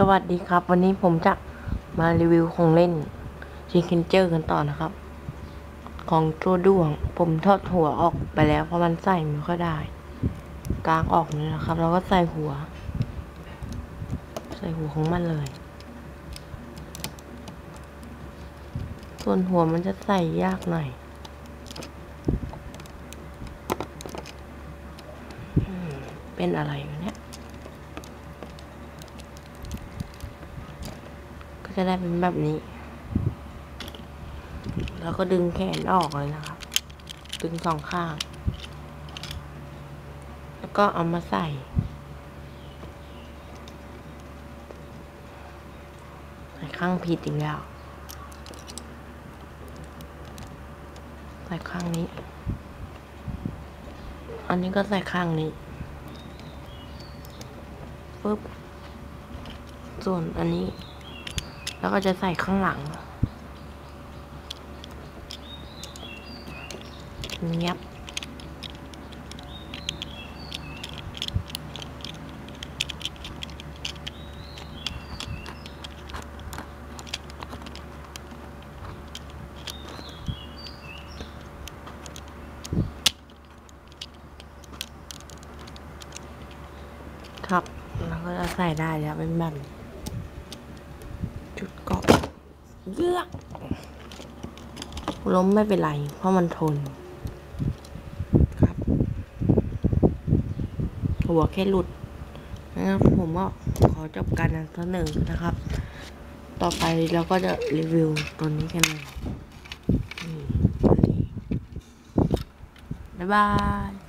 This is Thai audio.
สวัสดีครับ วันนี้ผมจะมารีวิวของเล่นชิคเ e นเจอร์กันต่อนะครับ ของตัวด้วง ผมทอดหัวออกไปแล้วเพราะมันใส่ไม่ค่อยได้ กลางออกนี่นะครับ แล้วก็ใส่หัว ใส่หัวของมันเลย ส่วนหัวมันจะใส่ยากหน่อยเป็นอะไรเนี่ย ก็ จะได้เป็นแบบนี้ แล้วก็ดึงแขนออกเลยนะครับ ดึงสองข้าง แล้วก็เอามาใส่ใส่ข้างผิดอีกแล้วใส่ข้างนี้ อันนี้ก็ใส่ข้างนี้ปึ๊บ ส่วนอันนี้ แล้วก็จะใส่ข้างหลังเงียบครับ แล้วก็จะใส่ได้แล้วเป็นแบบนี้จุดเกาะ เยือกล้มไม่เป็นไร เพราะมันทน ครับ หัวแค่หลุดนะครับผมก็ขอจบการนำเสนอนะครับ ต่อไปเราก็จะรีวิวตัวนี้กันเลยนี่ตัวนี้บ๊ายบาย